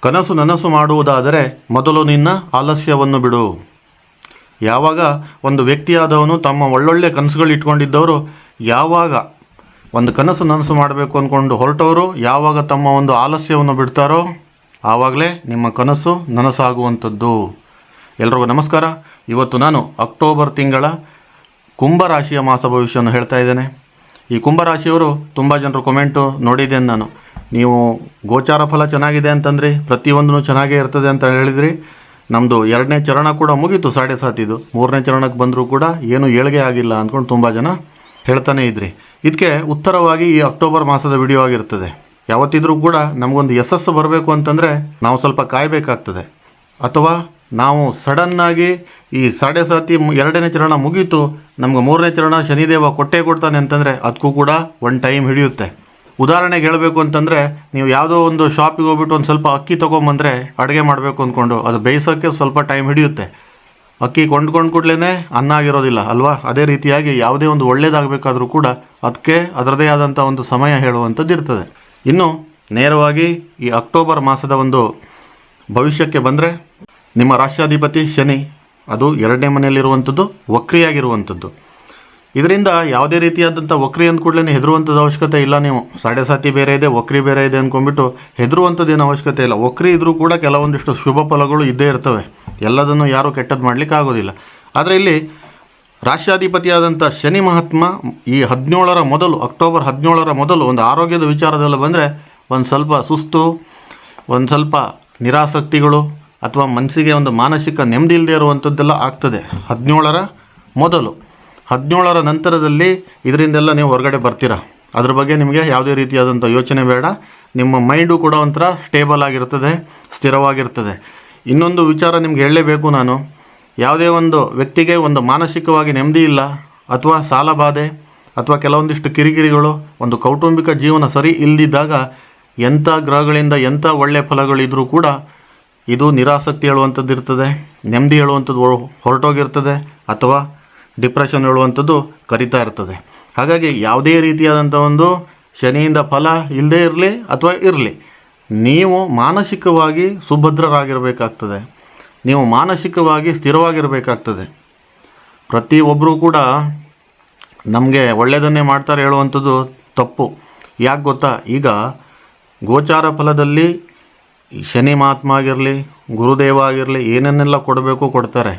ಕನಸು ನನಸು ಮಾಡುವುದಾದರೆ ಮೊದಲು ನಿನ್ನ ಆಲಸ್ಯವನ್ನು ಬಿಡು. ಯಾವಾಗ ಒಂದು ವ್ಯಕ್ತಿಯಾದವನು ತಮ್ಮ ಒಳ್ಳೊಳ್ಳೆ ಕನಸುಗಳು ಇಟ್ಕೊಂಡಿದ್ದವರು, ಯಾವಾಗ ಒಂದು ಕನಸು ನನಸು ಮಾಡಬೇಕು ಅಂದ್ಕೊಂಡು ಹೊರಟವರು, ಯಾವಾಗ ತಮ್ಮ ಒಂದು ಆಲಸ್ಯವನ್ನು ಬಿಡ್ತಾರೋ, ಆವಾಗಲೇ ನಿಮ್ಮ ಕನಸು ನನಸಾಗುವಂಥದ್ದು. ಎಲ್ರಿಗೂ ನಮಸ್ಕಾರ. ಇವತ್ತು ನಾನು ಅಕ್ಟೋಬರ್ ತಿಂಗಳ ಕುಂಭರಾಶಿಯ ಮಾಸ ಭವಿಷ್ಯವನ್ನು ಹೇಳ್ತಾ ಇದ್ದೇನೆ. ಈ ಕುಂಭರಾಶಿಯವರು ತುಂಬ ಜನರು ಕಮೆಂಟು ನೋಡಿದ್ದೇನೆ ನಾನು. ನೀವು ಗೋಚಾರ ಫಲ ಚೆನ್ನಾಗಿದೆ ಅಂತಂದ್ರಿ ಪ್ರತಿಯೊಂದೂ ಚೆನ್ನಾಗೇ ಇರ್ತದೆ ಅಂತ ಹೇಳಿದ್ರಿ. ನಮ್ಮದು ಎರಡನೇ ಚರಣ ಕೂಡ ಮುಗೀತು ಸಾಡೆ ಸಾತಿದು. ಮೂರನೇ ಚರಣಕ್ಕೆ ಬಂದರೂ ಕೂಡ ಏನು ಏಳಿಗೆ ಆಗಿಲ್ಲ ಅಂದ್ಕೊಂಡು ತುಂಬ ಜನ ಹೇಳ್ತಾನೆ ಇದ್ರಿ. ಇದಕ್ಕೆ ಉತ್ತರವಾಗಿ ಈ ಅಕ್ಟೋಬರ್ ಮಾಸದ ವಿಡಿಯೋ ಆಗಿರ್ತದೆ. ಯಾವತ್ತಿದ್ರೂ ಕೂಡ ನಮಗೊಂದು ಯಶಸ್ಸು ಬರಬೇಕು ಅಂತಂದರೆ ನಾವು ಸ್ವಲ್ಪ ಕಾಯಬೇಕಾಗ್ತದೆ. ಅಥವಾ ನಾವು ಸಡನ್ನಾಗಿ ಈ ಸಾಡೆ ಸಾತಿ ಎರಡನೇ ಚರಣ ಮುಗೀತು, ನಮ್ಗೆ ಮೂರನೇ ಚರಣ ಶನಿದೇವ ಕೊಟ್ಟೇ ಕೊಡ್ತಾನೆ ಅಂತಂದರೆ ಅದಕ್ಕೂ ಕೂಡ ಒಂದು ಟೈಮ್ ಹಿಡಿಯುತ್ತೆ. ಉದಾಹರಣೆಗೆ ಹೇಳಬೇಕು ಅಂತಂದರೆ, ನೀವು ಯಾವುದೋ ಒಂದು ಶಾಪಿಗೆ ಹೋಗ್ಬಿಟ್ಟು ಒಂದು ಸ್ವಲ್ಪ ಅಕ್ಕಿ ತೊಗೊಂಬಂದರೆ ಅಡುಗೆ ಮಾಡಬೇಕು ಅಂದ್ಕೊಂಡು ಅದು ಬೇಯಿಸೋಕ್ಕೆ ಸ್ವಲ್ಪ ಟೈಮ್ ಹಿಡಿಯುತ್ತೆ. ಅಕ್ಕಿ ಕೊಂಡ್ಕೊಂಡು ಕೂಡಲೇ ಅನ್ನ ಆಗಿರೋದಿಲ್ಲ, ಅಲ್ವಾ? ಅದೇ ರೀತಿಯಾಗಿ ಯಾವುದೇ ಒಂದು ಒಳ್ಳೇದಾಗಬೇಕಾದ್ರೂ ಕೂಡ ಅದಕ್ಕೆ ಅದರದೇ ಆದಂಥ ಒಂದು ಸಮಯ ಹೇಳುವಂಥದ್ದು ಇರ್ತದೆ. ಇನ್ನು ನೇರವಾಗಿ ಈ ಅಕ್ಟೋಬರ್ ಮಾಸದ ಒಂದು ಭವಿಷ್ಯಕ್ಕೆ ಬಂದರೆ, ನಿಮ್ಮ ರಾಷ್ಟ್ರಾಧಿಪತಿ ಶನಿ, ಅದು ಎರಡನೇ ಮನೆಯಲ್ಲಿರುವಂಥದ್ದು, ವಕ್ರಿಯಾಗಿರುವಂಥದ್ದು. ಇದರಿಂದ ಯಾವುದೇ ರೀತಿಯಾದಂಥ ವಕ್ರಿ ಅಂದ ಕೂಡಲೇ ಹೆದರುವಂಥದ್ದು ಅವಶ್ಯಕತೆ ಇಲ್ಲ ನೀವು. ಸಾಡೆ ಸಾತಿ ಬೇರೆ ಇದೆ, ವಕ್ರಿ ಬೇರೆ ಇದೆ ಅಂದ್ಕೊಂಡ್ಬಿಟ್ಟು ಹೆದರುವಂಥದ್ದು ಏನು ಅವಶ್ಯಕತೆ ಇಲ್ಲ. ವಕ್ರಿ ಇದ್ರೂ ಕೂಡ ಕೆಲವೊಂದಿಷ್ಟು ಶುಭ ಫಲಗಳು ಇದ್ದೇ ಇರ್ತವೆ. ಎಲ್ಲದನ್ನು ಯಾರೂ ಕೆಟ್ಟದ್ದು ಮಾಡಲಿಕ್ಕೆ ಆಗೋದಿಲ್ಲ. ಆದರೆ ಇಲ್ಲಿ ರಾಷ್ಟ್ರಾಧಿಪತಿಯಾದಂಥ ಶನಿ ಮಹಾತ್ಮ ಈ ಹದಿನೇಳರ ಮೊದಲು, ಅಕ್ಟೋಬರ್ ಹದಿನೇಳರ ಮೊದಲು ಒಂದು ಆರೋಗ್ಯದ ವಿಚಾರದಲ್ಲಿ ಬಂದರೆ ಒಂದು ಸ್ವಲ್ಪ ಸುಸ್ತು, ಒಂದು ಸ್ವಲ್ಪ ನಿರಾಸಕ್ತಿಗಳು ಅಥವಾ ಮನಸ್ಸಿಗೆ ಒಂದು ಮಾನಸಿಕ ನೆಮ್ಮದಿ ಇಲ್ಲದೆ ಇರುವಂಥದ್ದೆಲ್ಲ ಆಗ್ತದೆ. ಹದಿನೇಳರ ಮೊದಲು. ಹದಿನೇಳರ ನಂತರದಲ್ಲಿ ಇದರಿಂದೆಲ್ಲ ನೀವು ಹೊರಗಡೆ ಬರ್ತೀರಾ? ಅದ್ರ ಬಗ್ಗೆ ನಿಮಗೆ ಯಾವುದೇ ರೀತಿಯಾದಂಥ ಯೋಚನೆ ಬೇಡ. ನಿಮ್ಮ ಮೈಂಡು ಕೂಡ ಒಂಥರ ಸ್ಟೇಬಲ್ ಆಗಿರ್ತದೆ, ಸ್ಥಿರವಾಗಿರ್ತದೆ. ಇನ್ನೊಂದು ವಿಚಾರ ನಿಮ್ಗೆ ಹೇಳಲೇಬೇಕು ನಾನು. ಯಾವುದೇ ಒಂದು ವ್ಯಕ್ತಿಗೆ ಒಂದು ಮಾನಸಿಕವಾಗಿ ನೆಮ್ಮದಿ ಇಲ್ಲ, ಅಥವಾ ಸಾಲ ಬಾಧೆ, ಅಥವಾ ಕೆಲವೊಂದಿಷ್ಟು ಕಿರಿಕಿರಿಗಳು, ಒಂದು ಕೌಟುಂಬಿಕ ಜೀವನ ಸರಿ ಇಲ್ಲದಿದ್ದಾಗ ಎಂಥ ಗ್ರಹಗಳಿಂದ ಎಂಥ ಒಳ್ಳೆಯ ಫಲಗಳಿದ್ರೂ ಕೂಡ ಇದು ನಿರಾಸಕ್ತಿ ಹೇಳುವಂಥದ್ದು ಇರ್ತದೆ ನೆಮ್ಮದಿ ಹೇಳುವಂಥದ್ದು ಹೊರ- ಹೊರಟೋಗಿರ್ತದೆ, ಅಥವಾ ಡಿಪ್ರೆಷನ್ ಹೇಳುವಂಥದ್ದು ಕರಿತಾ ಇರ್ತದೆ. ಹಾಗಾಗಿ ಯಾವುದೇ ರೀತಿಯಾದಂಥ ಒಂದು ಶನಿಯಿಂದ ಫಲ ಇಲ್ಲದೇ ಇರಲಿ ಅಥವಾ ಇರಲಿ, ನೀವು ಮಾನಸಿಕವಾಗಿ ಸುಭದ್ರರಾಗಿರಬೇಕಾಗ್ತದೆ. ನೀವು ಮಾನಸಿಕವಾಗಿ ಸ್ಥಿರವಾಗಿರಬೇಕಾಗ್ತದೆ. ಪ್ರತಿಯೊಬ್ಬರೂ ಕೂಡ ನಮಗೆ ಒಳ್ಳೆಯದನ್ನೇ ಮಾಡ್ತಾರೆ ಹೇಳುವಂಥದ್ದು ತಪ್ಪು. ಯಾಕೆ ಗೊತ್ತಾ? ಈಗ ಗೋಚಾರ ಫಲದಲ್ಲಿ ಶನಿ ಮಹಾತ್ಮ ಆಗಿರಲಿ, ಗುರುದೇವ ಆಗಿರಲಿ ಏನನ್ನೆಲ್ಲ ಕೊಡಬೇಕು ಕೊಡ್ತಾರೆ.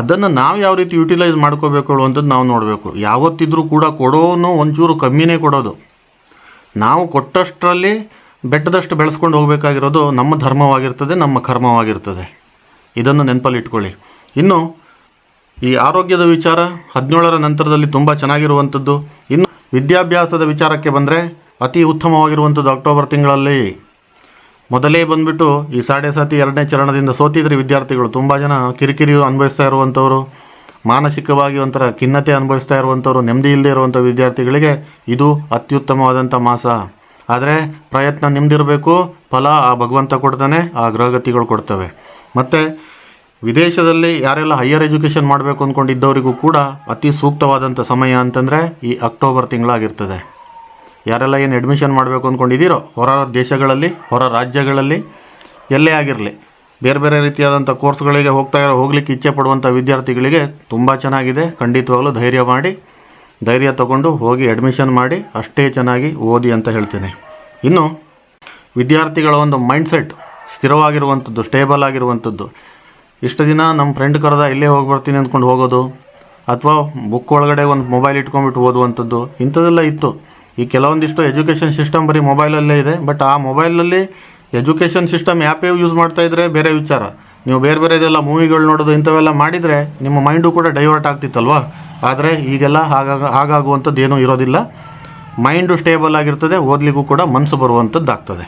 ಅದನ್ನು ನಾವು ಯಾವ ರೀತಿ ಯುಟಿಲೈಸ್ ಮಾಡ್ಕೋಬೇಕು ಅಂತದ್ದು ನಾವು ನೋಡಬೇಕು. ಯಾವತ್ತಿದ್ರೂ ಕೂಡ ಕೊಡೋನು ಒಂಚೂರು ಕಮ್ಮಿನೇ ಕೊಡೋದು. ನಾವು ಕೊಟ್ಟಷ್ಟರಲ್ಲಿ ಬೆಟ್ಟದಷ್ಟು ಬೆಳೆಸ್ಕೊಂಡು ಹೋಗಬೇಕಾಗಿರೋದು ನಮ್ಮ ಧರ್ಮವಾಗಿರ್ತದೆ, ನಮ್ಮ ಕರ್ಮವಾಗಿರ್ತದೆ. ಇದನ್ನು ನೆನಪಲ್ಲಿ ಇಟ್ಕೊಳ್ಳಿ. ಇನ್ನು ಈ ಆರೋಗ್ಯದ ವಿಚಾರ ಹದಿನೇಳರ ನಂತರದಲ್ಲಿ ತುಂಬ ಚೆನ್ನಾಗಿರುವಂಥದ್ದು. ಇನ್ನು ವಿದ್ಯಾಭ್ಯಾಸದ ವಿಚಾರಕ್ಕೆ ಬಂದರೆ ಅತಿ ಉತ್ತಮವಾಗಿರುವಂಥದ್ದು ಅಕ್ಟೋಬರ್ ತಿಂಗಳಲ್ಲಿ ಮೊದಲೇ ಬಂದ್ಬಿಟ್ಟು ಈ ಸಾಡೆ ಸಾತಿ ಎರಡನೇ ಚರಣದಿಂದ ಸೋತಿದ್ರೆ ವಿದ್ಯಾರ್ಥಿಗಳು. ತುಂಬ ಜನ ಕಿರಿಕಿರಿ ಅನುಭವಿಸ್ತಾ ಇರುವಂಥವ್ರು ಮಾನಸಿಕವಾಗಿ ಒಂಥರ ಖಿನ್ನತೆ ಅನುಭವಿಸ್ತಾ ಇರುವಂಥವ್ರು ನೆಮ್ಮದಿ ಇಲ್ಲದೆ ಇರುವಂಥ ವಿದ್ಯಾರ್ಥಿಗಳಿಗೆ ಇದು ಅತ್ಯುತ್ತಮವಾದಂಥ ಮಾಸ. ಆದರೆ ಪ್ರಯತ್ನ ನಿಮ್ದಿರಬೇಕು, ಫಲ ಆ ಭಗವಂತ ಕೊಡ್ತಾನೆ, ಆ ಗ್ರಹಗತಿಗಳು ಕೊಡ್ತವೆ. ಮತ್ತು ವಿದೇಶದಲ್ಲಿ ಯಾರೆಲ್ಲ ಹೈಯರ್ ಎಜುಕೇಷನ್ ಮಾಡಬೇಕು ಅಂದ್ಕೊಂಡಿದ್ದವರಿಗೂ ಕೂಡ ಅತಿ ಸೂಕ್ತವಾದಂಥ ಸಮಯ ಅಂತಂದರೆ ಈ ಅಕ್ಟೋಬರ್ ತಿಂಗಳಾಗಿರ್ತದೆ. ಯಾರೆಲ್ಲ ಏನು ಅಡ್ಮಿಷನ್ ಮಾಡಬೇಕು ಅಂದ್ಕೊಂಡಿದ್ದೀರೋ ಹೊರ ದೇಶಗಳಲ್ಲಿ, ಹೊರ ರಾಜ್ಯಗಳಲ್ಲಿ, ಎಲ್ಲೇ ಆಗಿರಲಿ, ಬೇರೆ ಬೇರೆ ರೀತಿಯಾದಂಥ ಕೋರ್ಸ್ಗಳಿಗೆ ಹೋಗ್ತಾ ಇರೋ, ಹೋಗ್ಲಿಕ್ಕೆ ಇಚ್ಛೆ ಪಡುವಂಥ ವಿದ್ಯಾರ್ಥಿಗಳಿಗೆ ತುಂಬ ಚೆನ್ನಾಗಿದೆ. ಖಂಡಿತವಾಗಲೂ ಧೈರ್ಯ ಮಾಡಿ, ಧೈರ್ಯ ತಗೊಂಡು ಹೋಗಿ ಅಡ್ಮಿಷನ್ ಮಾಡಿ, ಅಷ್ಟೇ ಚೆನ್ನಾಗಿ ಓದಿ ಅಂತ ಹೇಳ್ತೀನಿ. ಇನ್ನು, ವಿದ್ಯಾರ್ಥಿಗಳ ಒಂದು ಮೈಂಡ್ಸೆಟ್ ಸ್ಥಿರವಾಗಿರುವಂಥದ್ದು ಸ್ಟೇಬಲ್ ಆಗಿರುವಂಥದ್ದು. ಇಷ್ಟು ದಿನ ನಮ್ಮ ಫ್ರೆಂಡ್ ಕರೆದ, ಇಲ್ಲೇ ಹೋಗಿ ಬರ್ತೀನಿ ಅಂದ್ಕೊಂಡು ಹೋಗೋದು, ಅಥವಾ ಬುಕ್ ಒಳಗಡೆ ಒಂದು ಮೊಬೈಲ್ ಇಟ್ಕೊಂಡ್ಬಿಟ್ಟು ಓದುವಂಥದ್ದು, ಇಂಥದ್ದೆಲ್ಲ ಇತ್ತು. ಈ ಕೆಲವೊಂದಿಷ್ಟು ಎಜುಕೇಷನ್ ಸಿಸ್ಟಮ್ ಬರೀ ಮೊಬೈಲಲ್ಲೇ ಇದೆ, ಬಟ್ ಆ ಮೊಬೈಲಲ್ಲಿ ಎಜುಕೇಷನ್ ಸಿಸ್ಟಮ್ ಆ್ಯಪೇ ಯೂಸ್ ಮಾಡ್ತಾ ಇದ್ರೆ ಬೇರೆ ವಿಚಾರ. ನೀವು ಬೇರೆ ಬೇರೆದೆಲ್ಲ ಮೂವಿಗಳು ನೋಡೋದು ಇಂಥವೆಲ್ಲ ಮಾಡಿದರೆ ನಿಮ್ಮ ಮೈಂಡು ಕೂಡ ಡೈವರ್ಟ್ ಆಗ್ತಿತ್ತಲ್ವಾ? ಆದರೆ ಈಗೆಲ್ಲ ಹಾಗಾಗ, ಹಾಗಾಗುವಂಥದ್ದು ಏನೂ ಇರೋದಿಲ್ಲ. ಮೈಂಡು ಸ್ಟೇಬಲ್ ಆಗಿರ್ತದೆ, ಓದಲಿಕ್ಕೂ ಕೂಡ ಮನಸ್ಸು ಬರುವಂಥದ್ದಾಗ್ತದೆ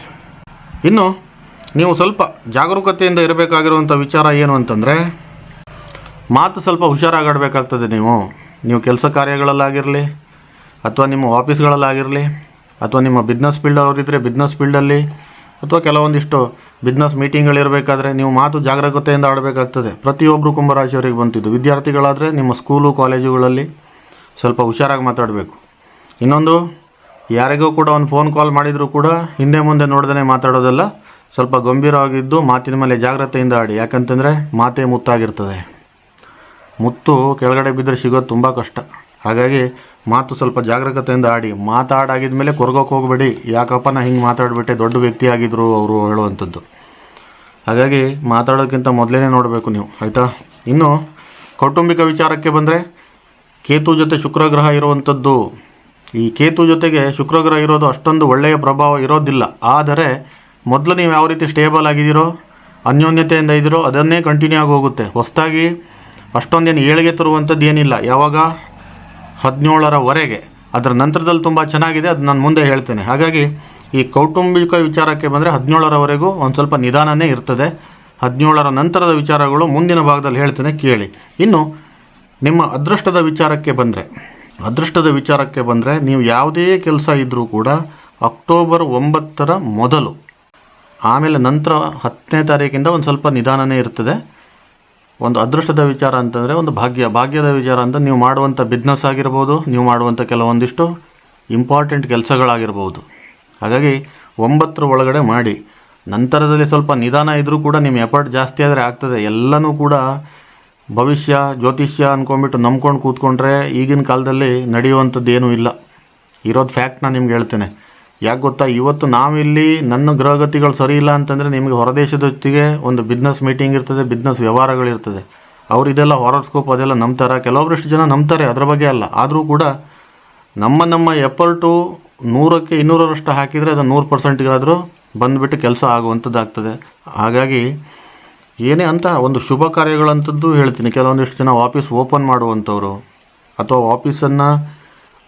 ಇನ್ನು ನೀವು ಸ್ವಲ್ಪ ಜಾಗರೂಕತೆಯಿಂದ ಇರಬೇಕಾಗಿರುವಂಥ ವಿಚಾರ ಏನು ಅಂತಂದರೆ, ಮಾತು ಸ್ವಲ್ಪ ಹುಷಾರಾಗಾಡಬೇಕಾಗ್ತದೆ ನೀವು. ನೀವು ಕೆಲಸ ಕಾರ್ಯಗಳಲ್ಲಾಗಿರಲಿ ಅಥವಾ ನಿಮ್ಮ ಆಫೀಸ್ಗಳಲ್ಲಾಗಿರಲಿ ಅಥವಾ ನಿಮ್ಮ ಬಿಸ್ನೆಸ್ ಫೀಲ್ಡ್ ಅವರಿದ್ದರೆ ಬಿಸ್ನೆಸ್ ಫೀಲ್ಡಲ್ಲಿ ಅಥವಾ ಕೆಲವೊಂದಿಷ್ಟು ಬಿಸ್ನೆಸ್ ಮೀಟಿಂಗ್ಗಳಿರಬೇಕಾದ್ರೆ ನೀವು ಮಾತು ಜಾಗರೂಕತೆಯಿಂದ ಆಡಬೇಕಾಗ್ತದೆ. ಪ್ರತಿಯೊಬ್ಬರು ಕುಂಭರಾಶಿಯವರಿಗೆ ಬಂತಿದ್ದು. ವಿದ್ಯಾರ್ಥಿಗಳಾದರೆ ನಿಮ್ಮ ಸ್ಕೂಲು ಕಾಲೇಜುಗಳಲ್ಲಿ ಸ್ವಲ್ಪ ಹುಷಾರಾಗಿ ಮಾತಾಡಬೇಕು. ಇನ್ನೊಂದು, ಯಾರಿಗೂ ಕೂಡ ಒಂದು ಫೋನ್ ಕಾಲ್ ಮಾಡಿದರೂ ಕೂಡ ಹಿಂದೆ ಮುಂದೆ ನೋಡ್ದೇ ಮಾತಾಡೋದಲ್ಲ ಸ್ವಲ್ಪ ಗಂಭೀರವಾಗಿದ್ದು ಮಾತಿನ ಮೇಲೆ ಜಾಗ್ರತೆಯಿಂದ ಆಡಿ. ಯಾಕಂತಂದರೆ ಮಾತೇ ಮುತ್ತಾಗಿರ್ತದೆ. ಮುತ್ತು ಕೆಳಗಡೆ ಬಿದ್ದರೆ ಸಿಗೋದು ತುಂಬ ಕಷ್ಟ. ಹಾಗಾಗಿ ಮಾತು ಸ್ವಲ್ಪ ಜಾಗರೂಕತೆಯಿಂದ ಆಡಿ ಮಾತಾಡಾಗಿದ ಮೇಲೆ ಕೊರಗೋಕೆ ಹೋಗಬೇಡಿ. ಯಾಕಪ್ಪ ನಾ ಹಿಂಗೆ ಮಾತಾಡಿಬಿಟ್ಟೆ, ದೊಡ್ಡ ವ್ಯಕ್ತಿ ಆಗಿದ್ರು ಅವರು ಹೇಳುವಂಥದ್ದು. ಹಾಗಾಗಿ ಮಾತಾಡೋಕ್ಕಿಂತ ಮೊದಲೇ ನೋಡಬೇಕು ನೀವು, ಆಯಿತಾ? ಇನ್ನು, ಕೌಟುಂಬಿಕ ವಿಚಾರಕ್ಕೆ ಬಂದರೆ, ಕೇತು ಜೊತೆ ಶುಕ್ರಗ್ರಹ ಇರುವಂಥದ್ದು. ಈ ಕೇತು ಜೊತೆಗೆ ಶುಕ್ರಗ್ರಹ ಇರೋದು ಅಷ್ಟೊಂದು ಒಳ್ಳೆಯ ಪ್ರಭಾವ ಇರೋದಿಲ್ಲ. ಆದರೆ, ಮೊದಲು ನೀವು ಯಾವ ರೀತಿ ಸ್ಟೇಬಲ್ ಆಗಿದ್ದೀರೋ, ಅನ್ಯೋನ್ಯತೆಯಿಂದ ಇದ್ದೀರೋ, ಅದನ್ನೇ ಕಂಟಿನ್ಯೂ ಆಗಿ ಹೋಗುತ್ತೆ. ಹೊಸದಾಗಿ ಅಷ್ಟೊಂದೇನು ಏಳಿಗೆ ತರುವಂಥದ್ದು ಏನಿಲ್ಲ. ಯಾವಾಗ? ಹದಿನೇಳರವರೆಗೆ. ಅದರ ನಂತರದಲ್ಲಿ ತುಂಬ ಚೆನ್ನಾಗಿದೆ, ಅದು ನಾನು ಮುಂದೆ ಹೇಳ್ತೇನೆ. ಹಾಗಾಗಿ ಈ ಕೌಟುಂಬಿಕ ವಿಚಾರಕ್ಕೆ ಬಂದರೆ ಹದಿನೇಳರವರೆಗೂ ಒಂದು ಸ್ವಲ್ಪ ನಿಧಾನನೇ ಇರ್ತದೆ. ಹದಿನೇಳರ ನಂತರದ ವಿಚಾರಗಳು ಮುಂದಿನ ಭಾಗದಲ್ಲಿ ಹೇಳ್ತೇನೆ, ಕೇಳಿ. ಇನ್ನು ನಿಮ್ಮ ಅದೃಷ್ಟದ ವಿಚಾರಕ್ಕೆ ಬಂದರೆ, ಅದೃಷ್ಟದ ವಿಚಾರಕ್ಕೆ ಬಂದರೆ ನೀವು ಯಾವುದೇ ಕೆಲಸ ಇದ್ದರೂ ಕೂಡ ಅಕ್ಟೋಬರ್ ಒಂಬತ್ತರ ಮೊದಲು, ಆಮೇಲೆ ನಂತರ ಹತ್ತನೇ ತಾರೀಕಿಂದ ಒಂದು ಸ್ವಲ್ಪ ನಿಧಾನನೇ ಇರ್ತದೆ. ಒಂದು ಅದೃಷ್ಟದ ವಿಚಾರ ಅಂತಂದರೆ ಒಂದು ಭಾಗ್ಯ, ಭಾಗ್ಯದ ವಿಚಾರ ಅಂತ ನೀವು ಮಾಡುವಂಥ ಬಿಸ್ನೆಸ್ ಆಗಿರ್ಬೋದು, ನೀವು ಮಾಡುವಂಥ ಕೆಲವೊಂದಿಷ್ಟು ಇಂಪಾರ್ಟೆಂಟ್ ಕೆಲಸಗಳಾಗಿರ್ಬೋದು. ಹಾಗಾಗಿ ಒಂಬತ್ತರ ಒಳಗಡೆ ಮಾಡಿ. ನಂತರದಲ್ಲಿ ಸ್ವಲ್ಪ ನಿಧಾನ ಇದ್ದರೂ ಕೂಡ ನಿಮ್ಮ ಎಫರ್ಟ್ ಜಾಸ್ತಿ ಆದರೆ ಆಗ್ತದೆ. ಎಲ್ಲನೂ ಕೂಡ ಭವಿಷ್ಯ, ಜ್ಯೋತಿಷ್ಯ ಅಂದ್ಕೊಂಡ್ಬಿಟ್ಟು ನಂಬ್ಕೊಂಡು ಕೂತ್ಕೊಂಡ್ರೆ ಈಗಿನ ಕಾಲದಲ್ಲಿ ನಡೆಯುವಂಥದ್ದು ಏನೂ ಇಲ್ಲ. ಇರೋದು ಫ್ಯಾಕ್ಟ್ ನಾನು ನಿಮ್ಗೆ ಹೇಳ್ತೇನೆ. ಯಾಕೆ ಗೊತ್ತಾ? ಇವತ್ತು ನಾವಿಲ್ಲಿ ನನ್ನ ಗ್ರಹಗತಿಗಳು ಸರಿ ಇಲ್ಲ ಅಂತಂದರೆ ನಿಮಗೆ ಹೊರದೇಶದ ಜೊತೆಗೆ ಒಂದು ಬಿಸ್ನೆಸ್ ಮೀಟಿಂಗ್ ಇರ್ತದೆ, ಬಿಸ್ನೆಸ್ ವ್ಯವಹಾರಗಳಿರ್ತದೆ ಅವ್ರು ಇದೆಲ್ಲ ಹಾರೋಸ್ಕೋಪ್ ಅದೆಲ್ಲ ನಂಬ್ತಾರೆ? ಕೆಲವೊಬ್ಬರಷ್ಟು ಜನ ನಂಬ್ತಾರೆ, ಅದರ ಬಗ್ಗೆ ಅಲ್ಲ. ಆದರೂ ಕೂಡ ನಮ್ಮ ನಮ್ಮ ಎಫರ್ಟು ನೂರಕ್ಕೆ ಇನ್ನೂರರಷ್ಟು ಹಾಕಿದರೆ ಅದು ನೂರು ಪರ್ಸೆಂಟ್ಗಾದರೂ ಬಂದುಬಿಟ್ಟು ಕೆಲಸ ಆಗುವಂಥದ್ದಾಗ್ತದೆ. ಹಾಗಾಗಿ ಏನೇ ಅಂತ ಒಂದು ಶುಭ ಕಾರ್ಯಗಳಂಥದ್ದು ಹೇಳ್ತೀನಿ. ಕೆಲವೊಂದಿಷ್ಟು ಜನ ಆಫೀಸ್ ಓಪನ್ ಮಾಡುವಂಥವ್ರು ಅಥವಾ ಆಫೀಸನ್ನು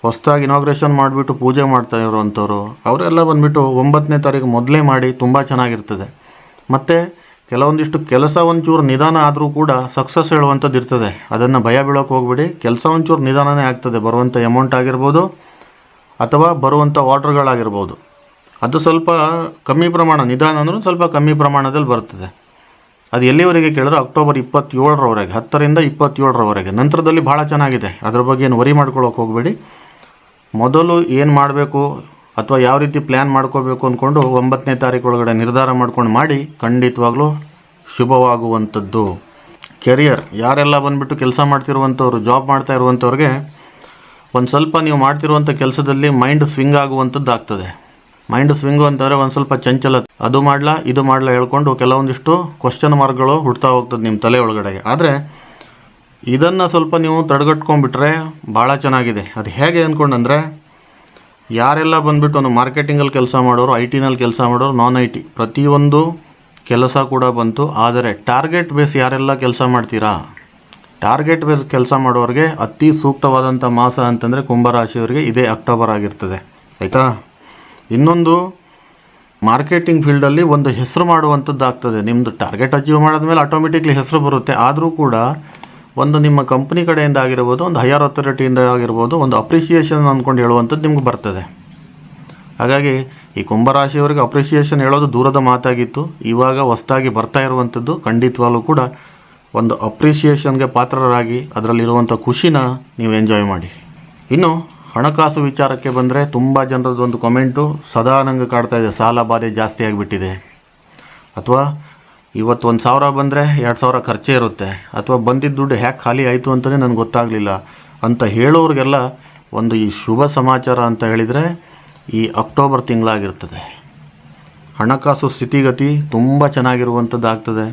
ಹೊಸದಾಗಿ ಇನಾಗ್ರೇಷನ್ ಮಾಡಿಬಿಟ್ಟು ಪೂಜೆ ಮಾಡ್ತಾ ಇರುವಂಥವ್ರು ಅವರೆಲ್ಲ ಬಂದುಬಿಟ್ಟು ಒಂಬತ್ತನೇ ತಾರೀಕು ಮೊದಲೇ ಮಾಡಿ ತುಂಬ ಚೆನ್ನಾಗಿರ್ತದೆ. ಮತ್ತು ಕೆಲವೊಂದಿಷ್ಟು ಕೆಲಸ ಒಂಚೂರು ನಿಧಾನ ಆದರೂ ಕೂಡ ಸಕ್ಸಸ್ ಹೇಳುವಂಥದ್ದು ಇರ್ತದೆ. ಅದನ್ನು ಭಯ ಬೀಳೋಕೆ ಹೋಗ್ಬಿಡಿ. ಕೆಲಸ ಒಂಚೂರು ನಿಧಾನನೇ ಆಗ್ತದೆ. ಬರುವಂಥ ಅಮೌಂಟ್ ಆಗಿರ್ಬೋದು ಅಥವಾ ಬರುವಂಥ ಆರ್ಡ್ರ್ಗಳಾಗಿರ್ಬೋದು ಅದು ಸ್ವಲ್ಪ ಕಮ್ಮಿ ಪ್ರಮಾಣ, ನಿಧಾನ ಅಂದ್ರೂ ಸ್ವಲ್ಪ ಕಮ್ಮಿ ಪ್ರಮಾಣದಲ್ಲಿ ಬರ್ತದೆ. ಅದು ಎಲ್ಲಿವರೆಗೆ ಕೇಳಿದ್ರೆ ಅಕ್ಟೋಬರ್ ಇಪ್ಪತ್ತೇಳರವರೆಗೆ, ಹತ್ತರಿಂದ ಇಪ್ಪತ್ತೇಳರವರೆಗೆ. ನಂತರದಲ್ಲಿ ಭಾಳ ಚೆನ್ನಾಗಿದೆ. ಅದ್ರ ಬಗ್ಗೆ ಏನು ವರಿ ಮಾಡ್ಕೊಳ್ಳೋಕೆ ಹೋಗಬೇಡಿ. ಮೊದಲು ಏನು ಮಾಡಬೇಕು ಅಥವಾ ಯಾವ ರೀತಿ ಪ್ಲ್ಯಾನ್ ಮಾಡ್ಕೋಬೇಕು ಅಂದ್ಕೊಂಡು ಒಂಬತ್ತನೇ ತಾರೀಕು ಒಳಗಡೆ ನಿರ್ಧಾರ ಮಾಡ್ಕೊಂಡು ಮಾಡಿ ಖಂಡಿತವಾಗ್ಲೂ ಶುಭವಾಗುವಂಥದ್ದು. ಕೆರಿಯರ್ ಯಾರೆಲ್ಲ ಬಂದುಬಿಟ್ಟು ಕೆಲಸ ಮಾಡ್ತಿರುವಂಥವ್ರು ಜಾಬ್ ಮಾಡ್ತಾ ಇರುವಂಥವ್ರಿಗೆ ಒಂದು ಸ್ವಲ್ಪ ನೀವು ಮಾಡ್ತಿರುವಂಥ ಕೆಲಸದಲ್ಲಿ ಮೈಂಡ್ ಸ್ವಿಂಗ್ ಆಗುವಂಥದ್ದು ಆಗ್ತದೆ ಮೈಂಡ್ ಸ್ವಿಂಗು ಅಂತಂದರೆ ಒಂದು ಸ್ವಲ್ಪ ಚಂಚಲ. ಅದು ಮಾಡಲ, ಇದು ಮಾಡಲ ಹೇಳ್ಕೊಂಡು ಕೆಲವೊಂದಿಷ್ಟು ಕ್ವಶನ್ ಮಾರ್ಕ್ಗಳು ಹುಡ್ತಾ ಹೋಗ್ತದೆ ನಿಮ್ಮ ತಲೆ ಒಳಗಡೆಗೆ. ಆದರೆ ಇದನ್ನು ಸ್ವಲ್ಪ ನೀವು ತಡೆಗಟ್ಕೊಂಡ್ಬಿಟ್ರೆ ಭಾಳ ಚೆನ್ನಾಗಿದೆ. ಅದು ಹೇಗೆ ಅಂದ್ಕೊಂಡಂದರೆ ಯಾರೆಲ್ಲ ಬಂದುಬಿಟ್ಟು ಒಂದು ಮಾರ್ಕೆಟಿಂಗಲ್ಲಿ ಕೆಲಸ ಮಾಡೋರು ಐ ಟಿನಲ್ಲಿ ಕೆಲಸ ಮಾಡೋರು ನಾನ್ ಐ ಟಿ ಪ್ರತಿಯೊಂದು ಕೆಲಸ ಕೂಡ ಬಂತು. ಆದರೆ ಟಾರ್ಗೆಟ್ ಬೇಸ್ ಯಾರೆಲ್ಲ ಕೆಲಸ ಮಾಡ್ತೀರಾ? ಟಾರ್ಗೆಟ್ ಬೇಸ್ ಕೆಲಸ ಮಾಡೋರಿಗೆ ಅತಿ ಸೂಕ್ತವಾದಂಥ ಮಾಸ ಅಂತಂದರೆ ಕುಂಭರಾಶಿಯವರಿಗೆ ಇದೇ ಅಕ್ಟೋಬರ್ ಆಗಿರ್ತದೆ. ಆಯಿತಾ? ಇನ್ನೊಂದು, ಮಾರ್ಕೆಟಿಂಗ್ ಫೀಲ್ಡಲ್ಲಿ ಒಂದು ಹೆಸರು ಮಾಡುವಂಥದ್ದಾಗ್ತದೆ. ನಿಮ್ಮದು ಟಾರ್ಗೆಟ್ ಅಚೀವ್ ಮಾಡಿದ್ಮೇಲೆ ಆಟೋಮೆಟಿಕ್ಲಿ ಹೆಸರು ಬರುತ್ತೆ. ಆದರೂ ಕೂಡ ಒಂದು ನಿಮ್ಮ ಕಂಪ್ನಿ ಕಡೆಯಿಂದ ಆಗಿರ್ಬೋದು, ಒಂದು ಹೈಯರ್ ಅಥಾರಿಟಿಯಿಂದ ಆಗಿರ್ಬೋದು, ಒಂದು ಅಪ್ರಿಷಿಯೇಷನ್ ಅಂದ್ಕೊಂಡು ಹೇಳುವಂಥದ್ದು ನಿಮ್ಗೆ ಬರ್ತದೆ. ಹಾಗಾಗಿ ಈ ಕುಂಭರಾಶಿಯವರಿಗೆ ಅಪ್ರಿಷಿಯೇಷನ್ ಹೇಳೋದು ದೂರದ ಮಾತಾಗಿತ್ತು. ಇವಾಗ ಹೊಸ್ದಾಗಿ ಬರ್ತಾ ಇರುವಂಥದ್ದು, ಖಂಡಿತವಾಗ್ಲೂ ಕೂಡ ಒಂದು ಅಪ್ರಿಷಿಯೇಷನ್ಗೆ ಪಾತ್ರರಾಗಿ ಅದರಲ್ಲಿರುವಂಥ ಖುಷಿನ ನೀವು ಎಂಜಾಯ್ ಮಾಡಿ. ಇನ್ನು ಹಣಕಾಸು ವಿಚಾರಕ್ಕೆ ಬಂದರೆ ತುಂಬ ಜನರದ್ದು ಒಂದು ಕಮೆಂಟು ಸದಾ ನಂಗೆ ಕಾಡ್ತಾ ಇದೆ, ಸಾಲ ಬಾಧೆ ಜಾಸ್ತಿ ಆಗಿಬಿಟ್ಟಿದೆ. ಅಥವಾ ಇವತ್ತು ಒಂದು ಸಾವಿರ ಬಂದರೆ ಎರಡು ಸಾವಿರ ಖರ್ಚೇ ಇರುತ್ತೆ. ಅಥವಾ ಬಂದಿದ್ದ ದುಡ್ಡು ಹ್ಯಾಕೆ ಖಾಲಿ ಆಯಿತು ಅಂತಲೇ ನನಗೆ ಗೊತ್ತಾಗಲಿಲ್ಲ. ಅಂತ ಹೇಳೋರಿಗೆಲ್ಲ ಒಂದು ಈ ಶುಭ ಸಮಾಚಾರ ಅಂತ ಹೇಳಿದರೆ ಈ ಅಕ್ಟೋಬರ್ ತಿಂಗಳಾಗಿರ್ತದೆ. ಹಣಕಾಸು ಸ್ಥಿತಿಗತಿ ತುಂಬ ಚೆನ್ನಾಗಿರುವಂಥದ್ದಾಗ್ತದೆ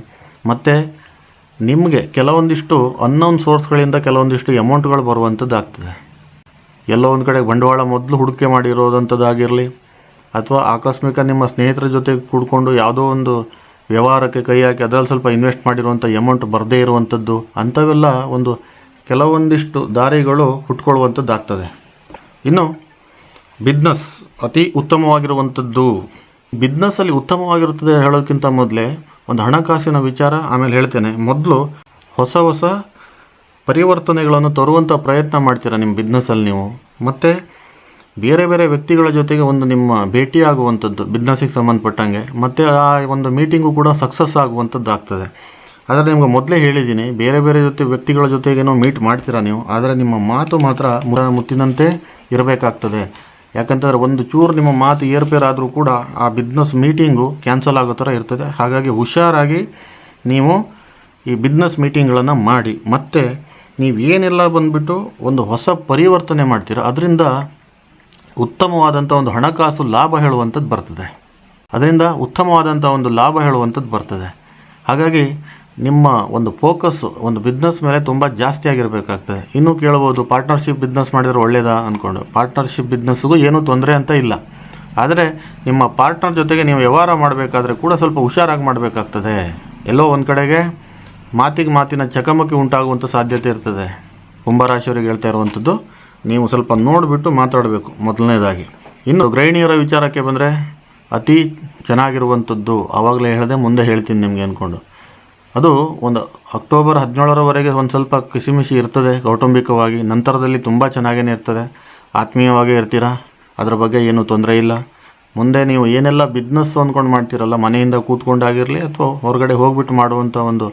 ಮತ್ತು ನಿಮಗೆ ಕೆಲವೊಂದಿಷ್ಟು ಅನ್ನೋನ್ ಸೋರ್ಸ್ಗಳಿಂದ ಕೆಲವೊಂದಿಷ್ಟು ಅಮೌಂಟ್ಗಳು ಬರುವಂಥದ್ದಾಗ್ತದೆ ಎಲ್ಲೋ ಒಂದು ಕಡೆ ಬಂಡವಾಳ ಮೊದಲು ಹೂಡಿಕೆ ಮಾಡಿರೋದಂಥದ್ದಾಗಿರಲಿ ಅಥವಾ ಆಕಸ್ಮಿಕ ನಿಮ್ಮ ಸ್ನೇಹಿತರ ಜೊತೆ ಕೂಡ್ಕೊಂಡು ಯಾವುದೋ ಒಂದು ವ್ಯವಹಾರಕ್ಕೆ ಕೈ ಹಾಕಿ ಅದರಲ್ಲಿ ಸ್ವಲ್ಪ ಇನ್ವೆಸ್ಟ್ ಮಾಡಿರುವಂಥ ಅಮೌಂಟ್ ಬರದೇ ಇರುವಂಥದ್ದು ಅಂಥವೆಲ್ಲ ಒಂದು ಕೆಲವೊಂದಿಷ್ಟು ದಾರಿಗಳು ಹುಟ್ಕೊಳ್ಳುವಂಥದ್ದು ಆಗ್ತದೆ ಇನ್ನು ಬಿಸ್ನೆಸ್ ಅತಿ ಉತ್ತಮವಾಗಿರುವಂಥದ್ದು ಬಿಸ್ನೆಸ್ಸಲ್ಲಿ ಉತ್ತಮವಾಗಿರುತ್ತದೆ ಹೇಳೋಕ್ಕಿಂತ ಮೊದಲೇ ಒಂದು ಹಣಕಾಸಿನ ವಿಚಾರ ಆಮೇಲೆ ಹೇಳ್ತೇನೆ. ಮೊದಲು ಹೊಸ ಹೊಸ ಪರಿವರ್ತನೆಗಳನ್ನು ತರುವಂಥ ಪ್ರಯತ್ನ ಮಾಡ್ತೀರಾ ನಿಮ್ಮ ಬಿಸ್ನೆಸ್ಸಲ್ಲಿ ನೀವು? ಮತ್ತು ಬೇರೆ ಬೇರೆ ವ್ಯಕ್ತಿಗಳ ಜೊತೆಗೆ ಒಂದು ನಿಮ್ಮ ಭೇಟಿಯಾಗುವಂಥದ್ದು, ಬಿಸ್ನೆಸ್ಸಿಗೆ ಸಂಬಂಧಪಟ್ಟಂಗೆ, ಮತ್ತು ಆ ಒಂದು ಮೀಟಿಂಗು ಕೂಡ ಸಕ್ಸಸ್ ಆಗುವಂಥದ್ದು ಆಗ್ತದೆ. ಆದರೆ ನಿಮ್ಗೆ ಮೊದಲೇ ಹೇಳಿದ್ದೀನಿ, ಬೇರೆ ಬೇರೆ ಜೊತೆ ವ್ಯಕ್ತಿಗಳ ಜೊತೆಗೇನೋ ಮೀಟ್ ಮಾಡ್ತೀರಾ ನೀವು, ಆದರೆ ನಿಮ್ಮ ಮಾತು ಮಾತ್ರ ಮುರ ಮುತ್ತಿನಂತೆ ಇರಬೇಕಾಗ್ತದೆ. ಯಾಕಂತಂದರೆ ಒಂದು ಚೂರು ನಿಮ್ಮ ಮಾತು ಏರ್ಪೇರಾದರೂ ಕೂಡ ಆ ಬಿಸ್ನೆಸ್ ಮೀಟಿಂಗು ಕ್ಯಾನ್ಸಲ್ ಆಗೋ ಥರ ಇರ್ತದೆ. ಹಾಗಾಗಿ ಹುಷಾರಾಗಿ ನೀವು ಈ ಬಿಸ್ನೆಸ್ ಮೀಟಿಂಗ್ಗಳನ್ನು ಮಾಡಿ, ಮತ್ತು ನೀವು ಏನೆಲ್ಲ ಬಂದುಬಿಟ್ಟು ಒಂದು ಹೊಸ ಪರಿವರ್ತನೆ ಮಾಡ್ತೀರ, ಅದರಿಂದ ಉತ್ತಮವಾದಂಥ ಒಂದು ಹಣಕಾಸು ಲಾಭ ಹೇಳುವಂಥದ್ದು ಬರ್ತದೆ. ಅದರಿಂದ ಉತ್ತಮವಾದಂಥ ಒಂದು ಲಾಭ ಹೇಳುವಂಥದ್ದು ಬರ್ತದೆ. ಹಾಗಾಗಿ ನಿಮ್ಮ ಒಂದು ಫೋಕಸ್ ಒಂದು ಬಿಸ್ನೆಸ್ ಮೇಲೆ ತುಂಬ ಜಾಸ್ತಿ ಆಗಿರಬೇಕಾಗ್ತದೆ. ಇನ್ನೂ ಕೇಳ್ಬೋದು ಪಾರ್ಟ್ನರ್ಶಿಪ್ ಬಿಸ್ನೆಸ್ ಮಾಡಿದರೆ ಒಳ್ಳೆಯದಾ ಅಂದ್ಕೊಂಡು ಪಾರ್ಟ್ನರ್ಶಿಪ್ ಬಿಸ್ನೆಸ್ಗೂ ಏನೂ ತೊಂದರೆ ಅಂತ ಇಲ್ಲ. ಆದರೆ ನಿಮ್ಮ ಪಾರ್ಟ್ನರ್ ಜೊತೆಗೆ ನೀವು ವ್ಯವಹಾರ ಮಾಡಬೇಕಾದ್ರೆ ಕೂಡ ಸ್ವಲ್ಪ ಹುಷಾರಾಗಿ ಮಾಡಬೇಕಾಗ್ತದೆ. ಎಲ್ಲೋ ಒಂದು ಕಡೆಗೆ ಮಾತಿಗೆ ಮಾತಿನ ಚಕಮಕಿ ಉಂಟಾಗುವಂಥ ಸಾಧ್ಯತೆ ಇರ್ತದೆ. ಕುಂಭರಾಶಿಯವರಿಗೆ ಹೇಳ್ತಾ ಇರುವಂಥದ್ದು ನೀವು ಸ್ವಲ್ಪ ನೋಡಿಬಿಟ್ಟು ಮಾತಾಡಬೇಕು ಮೊದಲನೇದಾಗಿ. ಇನ್ನು ಗೃಹಿಣಿಯರ ವಿಚಾರಕ್ಕೆ ಬಂದರೆ ಅತಿ ಚೆನ್ನಾಗಿರುವಂಥದ್ದು ಆವಾಗಲೇ ಹೇಳಿದೆ, ಮುಂದೆ ಹೇಳ್ತೀನಿ ನಿಮಗೆ ಅಂದ್ಕೊಂಡು ಅದು ಒಂದು ಅಕ್ಟೋಬರ್ ಹದಿನೇಳರವರೆಗೆ ಒಂದು ಸ್ವಲ್ಪ ಕಿಸಿಮಿಸಿ ಇರ್ತದೆ, ಕೌಟುಂಬಿಕವಾಗಿ. ನಂತರದಲ್ಲಿ ತುಂಬ ಚೆನ್ನಾಗೇ ಇರ್ತದೆ. ಆತ್ಮೀಯವಾಗೇ ಇರ್ತೀರಾ? ಅದರ ಬಗ್ಗೆ ಏನೂ ತೊಂದರೆ ಇಲ್ಲ. ಮುಂದೆ ನೀವು ಏನೆಲ್ಲ ಬಿಸ್ನೆಸ್ ಅಂದ್ಕೊಂಡು ಮಾಡ್ತೀರಲ್ಲ, ಮನೆಯಿಂದ ಕೂತ್ಕೊಂಡಾಗಿರಲಿ ಅಥವಾ ಹೊರಗಡೆ ಹೋಗ್ಬಿಟ್ಟು ಮಾಡುವಂಥ ಒಂದು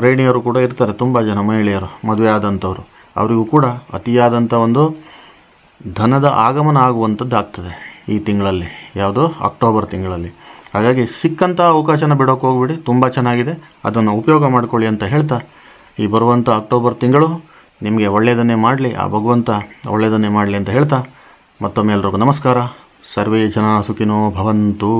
ಗೃಹಿಣಿಯರು ಕೂಡ ಇರ್ತಾರೆ, ತುಂಬ ಜನ ಮಹಿಳೆಯರು, ಮದುವೆ ಆದಂಥವ್ರು. ಅವರಿಗೂ ಕೂಡ ಅತಿಯಾದಂಥ ಒಂದು ಧನದ ಆಗಮನ ಆಗುವಂಥದ್ದು ಆಗ್ತದೆ ಈ ತಿಂಗಳಲ್ಲಿ, ಯಾವುದು ಅಕ್ಟೋಬರ್ ತಿಂಗಳಲ್ಲಿ. ಹಾಗಾಗಿ ಸಿಕ್ಕಂಥ ಅವಕಾಶನ ಬಿಡೋಕೆ ಹೋಗ್ಬಿಡಿ, ತುಂಬ ಚೆನ್ನಾಗಿದೆ. ಅದನ್ನು ಉಪಯೋಗ ಮಾಡಿಕೊಳ್ಳಿ ಅಂತ ಹೇಳ್ತಾ ಈ ಬರುವಂಥ ಅಕ್ಟೋಬರ್ ತಿಂಗಳು ನಿಮಗೆ ಒಳ್ಳೆಯದನ್ನೇ ಮಾಡಲಿ, ಆ ಭಗವಂತ ಒಳ್ಳೆಯದನ್ನೇ ಮಾಡಲಿ ಅಂತ ಹೇಳ್ತಾ ಮತ್ತೊಮ್ಮೆ ಎಲ್ರಿಗೂ ನಮಸ್ಕಾರ. ಸರ್ವೇ ಜನ ಸುಖಿನೋ ಭವಂತು.